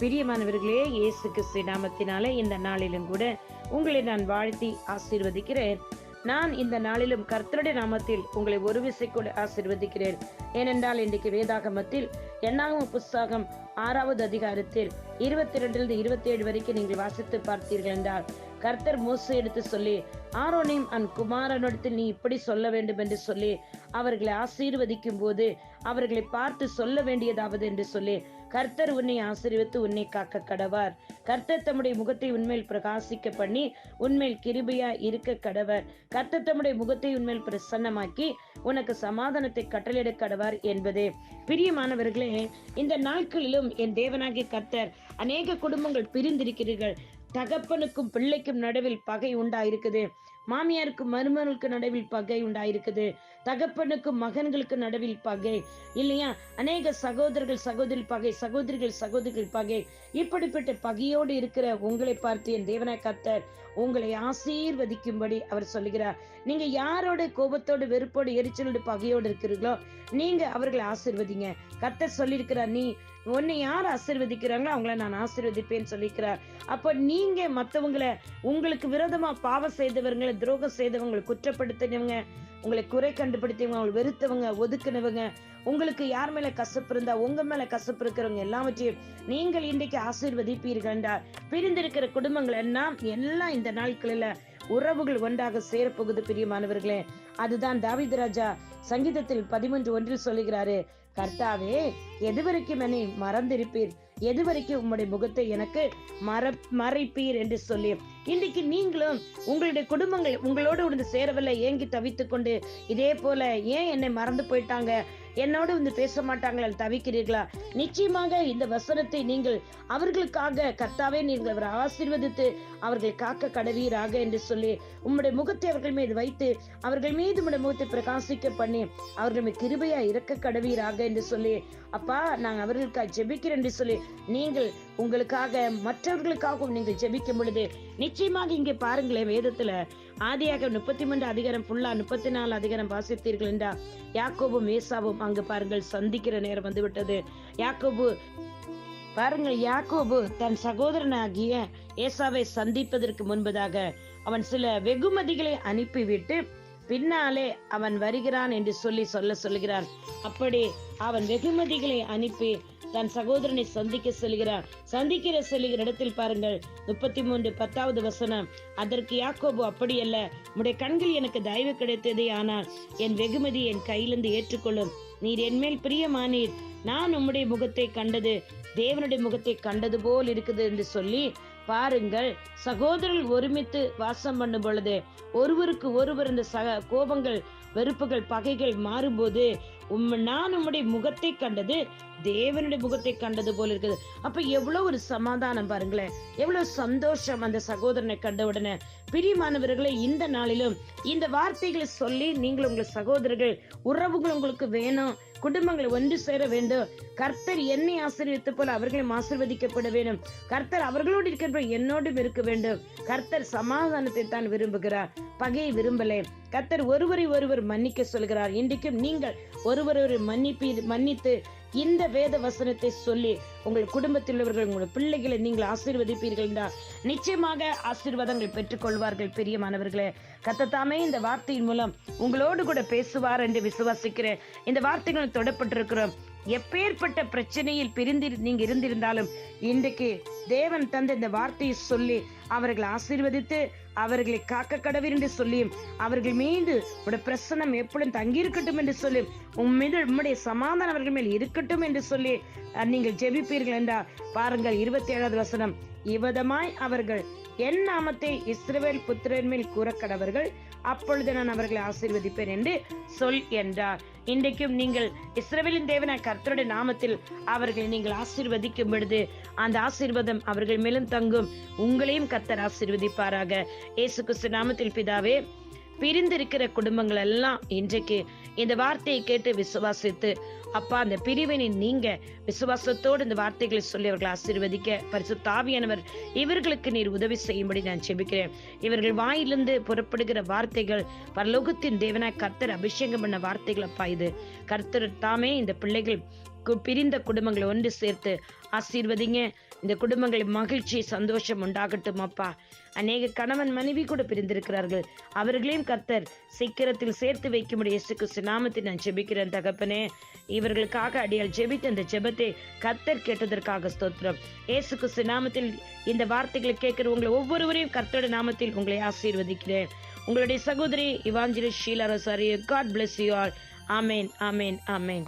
பிரியமானவர்களே இயேசு கிறிஸ்து நாமத்தினாலே இந்த நாளிலும் கூட உங்களை நான் வாழ்த்தி ஆசீர்வதிக்கிறேன். நான் இந்த நாளிலும் கர்த்தருடைய நாமத்தில் உங்களை ஒரு விசை கூட ஆசீர்வதிக்கிறேன். ஏனென்றால் இன்றைக்கு வேதாகமத்தில் எண்ணாகம புஸ்தகம் ஆறாவது அதிகாரத்தில் இருபத்தி ரெண்டிலிருந்து இருபத்தி ஏழு வரைக்கும் நீங்கள் வாசித்து பார்த்தீர்கள் என்றால் கர்த்தர் மோசை எடுத்து சொல்லி ஆரோனையும் அன் குமாரனிடத்தில் நீ இப்படி சொல்ல வேண்டும் என்று சொல்லி அவர்களை ஆசீர்வதிக்கும் போது அவர்களை பார்த்து சொல்ல வேண்டியதாவது என்று சொல்லி கர்த்தர் உன்னை ஆசீர்வித்து உன்னை காக்க கடவார். கர்த்தர் தம்முடைய முகத்தை உண்மையில் பிரகாசிக்க பண்ணி உண்மையில் கிருபையா இருக்க கடவர். கர்த்தர் தம்முடைய முகத்தை உண்மையில் பிரசன்னமாக்கி உனக்கு சமாதானத்தை கட்டளையிட கடவார் என்பதே. பிரியமானவர்களே இந்த நாட்களிலும் என் தேவனாகிய கர்த்தர் அநேக குடும்பங்கள் பிரிந்திருக்கிறீர்கள். தகப்பனுக்கும் பிள்ளைக்கும் நடுவில் பகை உண்டாயிருக்குது. மாமியாருக்கும் மருமகளுக்கு நடுவில் பகை உண்டாயிருக்குது. தகப்பனுக்கும் மகன்களுக்கு நடுவில் பகை. இல்லையா? அநேக சகோதரர்கள் சகோதரி பகை சகோதரிகள் சகோதரிகள் பகை. இப்படிப்பட்ட பகையோடு இருக்கிற உங்களை பார்த்து என் தேவன கத்தர் உங்களை ஆசீர்வதிக்கும்படி அவர் சொல்லுகிறார். நீங்க யாரோட கோபத்தோடு வெறுப்போடு எரிச்சலோடு பகையோடு இருக்கிறீர்களோ நீங்க அவர்களை ஆசீர்வதிங்க. கத்தர் சொல்லியிருக்கிறார் நீ உன்னை யார் ஆசீர்வதிக்கிறாங்களோ அவங்கள நான் ஆசீர்வதிப்பேன்னு சொல்லியிருக்கிறார். அப்ப நீங்க மற்றவங்களை உங்களுக்கு விரோதமா பாவம் செய்தவர்களை துரோகம் செய்தவங்களை குற்றப்படுத்தினவங்க உங்களை குறை கண்டுபிடித்தவங்க அவங்களை வெறுத்தவங்க ஒதுக்குனவங்க உங்களுக்கு யார் மேல கசப்பு இருந்தா உங்க மேல கசப்பு இருக்கிறவங்க எல்லாவற்றையும் நீங்கள் இன்றைக்கு ஆசீர்வதிப்பீர்கள் என்றால் பிரிந்திருக்கிற குடும்பங்கள் எல்லாம் எல்லாம் இந்த நாட்களில உறவுகள் ஒன்றாக சேரப்போகுது பிரியமானவர்களே. அதுதான் தாவித் ராஜா சங்கீதத்தில் பதிமூன்று ஒன்றில் சொல்லுகிறாரு கர்த்தாவே எது வரைக்கும் என்னை மறந்திருப்பீர்? எது வரைக்கும் உம்முடைய முகத்தை எனக்கு மற மறைப்பீர்? என்று சொல்லி இன்றைக்கு நீங்களும் உங்களுடைய குடும்பங்கள் உங்களோடு வந்து சேரவில்லை ஏங்கி தவித்துக் கொண்டு இதே போல ஏன் என்னை மறந்து போயிட்டாங்க? என்னோடு வந்து பேச மாட்டாங்களா? தவிக்கிறீர்களா? நிச்சயமாக இந்த வசனத்தை நீங்கள் அவர்களுக்காக கர்த்தாவே நீங்கள் அவரை ஆசீர்வதித்து அவர்கள் காக்க கடவீராக என்று சொல்லி உம்முடைய முகத்தை அவர்கள் மீது வைத்து அவர்கள் மீது உம்முடைய முகத்தை பிரகாசிக்க பண்ணி அவர்கள் மீது கிருபையா இறக்க கடவீராக என்று சொல்லி அப்பா நான் அவர்களுக்காக ஜெபிக்கிறேன் என்று சொல்லி நீங்கள் உங்களுக்காக மற்றவர்களுக்காகவும் நீங்கள் ஜெபிக்கும் பொழுது நிச்சயமாக இங்கே பாருங்களேன் வேதத்துல. ஆதியாக முப்பத்தி மூன்று அதிகாரம் ஃபுல்லா முப்பத்தி நாலு அதிகாரம் வாசித்தீர்கள் என்றா யாக்கோபும் ஏசாவும் அங்கு பாருங்கள் சந்திக்கிற நேரம் வந்துவிட்டது. யாக்கோபு பாருங்கள் யாக்கோபு தன் சகோதரனாகிய ஏசாவை சந்திப்பதற்கு முன்பதாக அவன் சில வெகுமதிகளை அனுப்பிவிட்டு பின்னாலே அவன் வருகிறான் என்று சொல்லி சொல்ல சொல்கிறான் அப்படி அவன் வெகுமதிகளை அனுப்பி தன் சகோதரனை சந்திக்க செல்கிறார். சந்திக்கிற செல்கிற இடத்தில் பாருங்கள் முப்பத்தி மூன்று பத்தாவது வசனம். அதற்கு யாக்கோபு அப்படியல்ல உடைய கண்கள் எனக்கு தயவு கிடைத்ததே ஆனால் என் வெகுமதி என் கையிலிருந்து ஏற்றுக்கொள்ளும். நீர் என்மேல் பிரியமானீர். நான் உம்முடைய முகத்தை கண்டது தேவனுடைய முகத்தை கண்டது போல் இருக்குது என்று சொல்லி பாருங்கள் சகோதரர்கள் ஒருமித்து வாசம் பண்ணும் பொழுது ஒருவருக்கு ஒருவர் இந்த சக கோபங்கள் வெறுப்புகள் பகைகள் மாறும்போது உம் நான் உம்முடைய முகத்தை கண்டது தேவனுடைய முகத்தை கண்டது போல இருக்குது. அப்ப எவ்வளவு ஒரு சமாதானம் பாருங்களேன். எவ்வளவு சந்தோஷம் அந்த சகோதரனை கண்ட உடனே. பிரியமானவர்களை இந்த நாளிலும் இந்த வார்த்தைகளை சொல்லி நீங்கள் உங்கள் சகோதரர்கள் உறவுகள் உங்களுக்கு வேணும். குடும்பங்கள் ஒன்று சேர வேண்டும். கர்த்தர் என்னை ஆசீர்வித்த போல அவர்களும் ஆசிர்வதிக்கப்பட வேண்டும். கர்த்தர் அவர்களோடு இருக்கிற என்னோடும் இருக்க வேண்டும். கர்த்தர் சமாதானத்தை தான் விரும்புகிறார் பகையை விரும்பலே. கர்த்தர் ஒருவரை ஒருவர் மன்னிக்க சொல்கிறார். இன்றைக்கும் நீங்கள் ஒருவரை மன்னிப்பீர் மன்னித்து இந்த வேத வசனத்தை சொல்லி உங்கள் குடும்பத்தில் உள்ளவர்கள் உங்கள் பிள்ளைகளை நீங்கள் ஆசீர்வதிப்பீர்கள் என்றால் நிச்சயமாக ஆசீர்வாதங்கள் பெற்றுக்கொள்வார்கள் பெரியமானவர்களே கத்தத்தாமே இந்த வார்த்தையின் மூலம் உங்களோடு கூட பேசுவார் என்று விசுவாசிக்கிறேன். இந்த வார்த்தைகள் தொடப்பட்டிருக்கிறோம் எப்பேற்பட்ட பிரச்சனையில் பிரிந்து நீங்க இருந்திருந்தாலும் இன்றைக்கு தேவன் தந்த இந்த வார்த்தையை சொல்லி அவர்களை ஆசீர்வதித்து அவர்களை காக்க கடவீர் என்று சொல்லியும் அவர்கள் மீது உடைய பிரசனம் எப்பொழுதும் தங்கியிருக்கட்டும் என்று சொல்லி உன் மீது உம்முடைய சமாதானம் அவர்கள் மேல் இருக்கட்டும் என்று சொல்லி நீங்கள் ஜெபிப்பீர்கள் என்றால் பாருங்கள் இருபத்தி ஏழாவது வசனம் இவ்விதமாய் அவர்கள் என் நாமத்தை இஸ்ரவேல் புத்திரன் மேல் கூற கடவர்கள் அப்பொழுது நான் அவர்களை ஆசீர்வதிப்பேன் என்று சொல் என்றார். இன்றைக்கும் நீங்கள் இஸ்ரவேலின் தேவனாய் கர்த்தருடைய நாமத்தில் அவர்களை நீங்கள் ஆசீர்வதிக்கும் பொழுது அந்த ஆசீர்வாதம் அவர்கள் மேலும் தங்கும். உங்களையும் கர்த்தர் ஆசீர்வதிப்பாராக. இயேசு கிறிஸ்து நாமத்தில் பிதாவே பிரிந்திருக்கிற குடும்பங்கள் எல்லாம் இன்றைக்கு இந்த வார்த்தையை கேட்டு விசுவாசித்து அப்பா அந்த பிரிவினை நீங்க விசுவாசத்தோடு இந்த வார்த்தைகளை சொல்லி அவர்களை ஆசீர்வதிக்க பரிசு தாவியானவர் இவர்களுக்கு நீர் உதவி செய்யும்படி நான் செபிக்கிறேன் இவர்கள் வாயிலிருந்து புறப்படுகிற வார்த்தைகள் பரலோகத்தின் தேவனாய் கர்த்தர் அபிஷேகம் பண்ண வார்த்தைகள் அப்பா இது. கர்த்தர் தாமே இந்த பிள்ளைகள் பிரிந்த குடும்பங்களை ஒன்று சேர்த்து ஆசீர்வதிங்க. இந்த குடும்பங்களை மகிழ்ச்சி சந்தோஷம் உண்டாகட்டும் அப்பா. அநேக கணவன் மனைவி கூட பிரிந்திருக்கிறார்கள். அவர்களையும் கர்த்தர் சீக்கிரத்தில் சேர்த்து வைக்கும்படி இயேசு கிறிஸ்து நாமத்தில் நான் ஜெபிக்கிறேன் தகப்பனே. இவர்களுக்காக அடியால் ஜெபித்த இந்த ஜெபத்தை கர்த்தர் கேட்டதற்காக ஸ்தோத்திரம். இயேசு கிறிஸ்து நாமத்தில் இந்த வார்த்தைகளை கேட்கிற உங்களை ஒவ்வொருவரையும் கர்த்தோட நாமத்தில் உங்களை ஆசீர்வதிக்கிறேன். உங்களுடைய சகோதரி Evangeline Sheela ரசாரி God bless you all amen amen amen